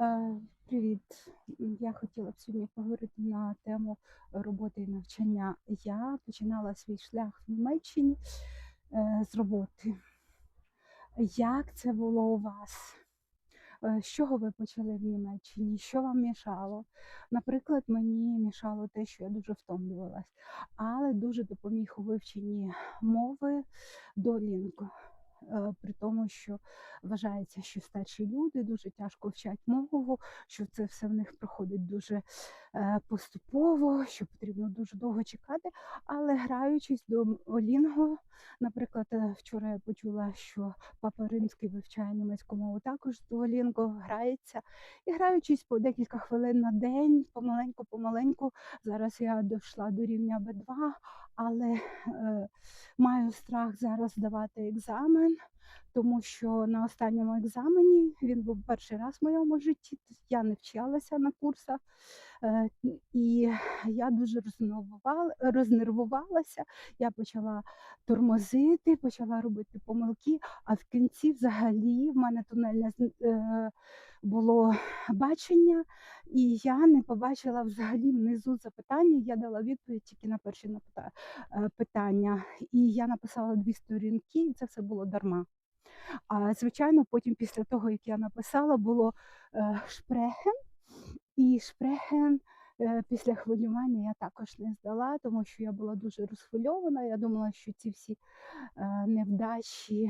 Е, Привіт. Я хотіла б сьогодні поговорити на тему роботи і навчання. Я починала свій шлях в Німеччині е, з роботи. Як це було у вас? Е, З чого ви почали в Німеччині? Що вам мішало? Наприклад, мені мішало те, що я дуже втомлювалась, але дуже допоміг у вивченні мови Duolingo. Е, При тому, що вважається, що старші люди дуже тяжко вчать мову, що це все в них проходить дуже е, поступово, що потрібно дуже довго чекати. Але граючись до Олінго, наприклад, е, вчора я почула, що Папа Римський вивчає німецьку мову також з Duolingo, грається. І граючись по декілька хвилин на день, помаленьку-помаленьку, зараз я дійшла до рівня Б2, але е, маю страх зараз здавати екзамен, тому що на останньому екзамені він був перший раз в моєму житті. Я не вчилася на курсах, і я дуже рознервувала, рознервувалася. Я почала тормозити, почала робити помилки, а в кінці взагалі в мене тунельне е, було бачення, і я не побачила взагалі внизу запитання. Я дала відповідь тільки на перші е, питання. І я написала дві сторінки, і це все було дарма. А звичайно, потім, після того, як я написала, було е, шпрехен, і шпрехен е, після хвилювання я також не здала, тому що я була дуже розхвильована. Я думала, що ці всі е, невдачі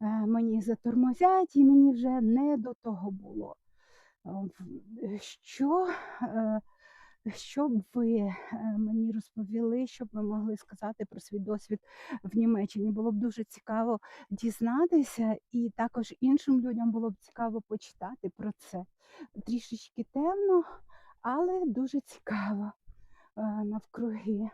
е, мені затормозять, і мені вже не до того було. Що, що б ви е, мені розповіли, щоб ви могли сказати про свій досвід в Німеччині? Було б дуже цікаво дізнатися, і також іншим людям було б цікаво почитати про це. Трішечки темно, але дуже цікаво е, навкруги.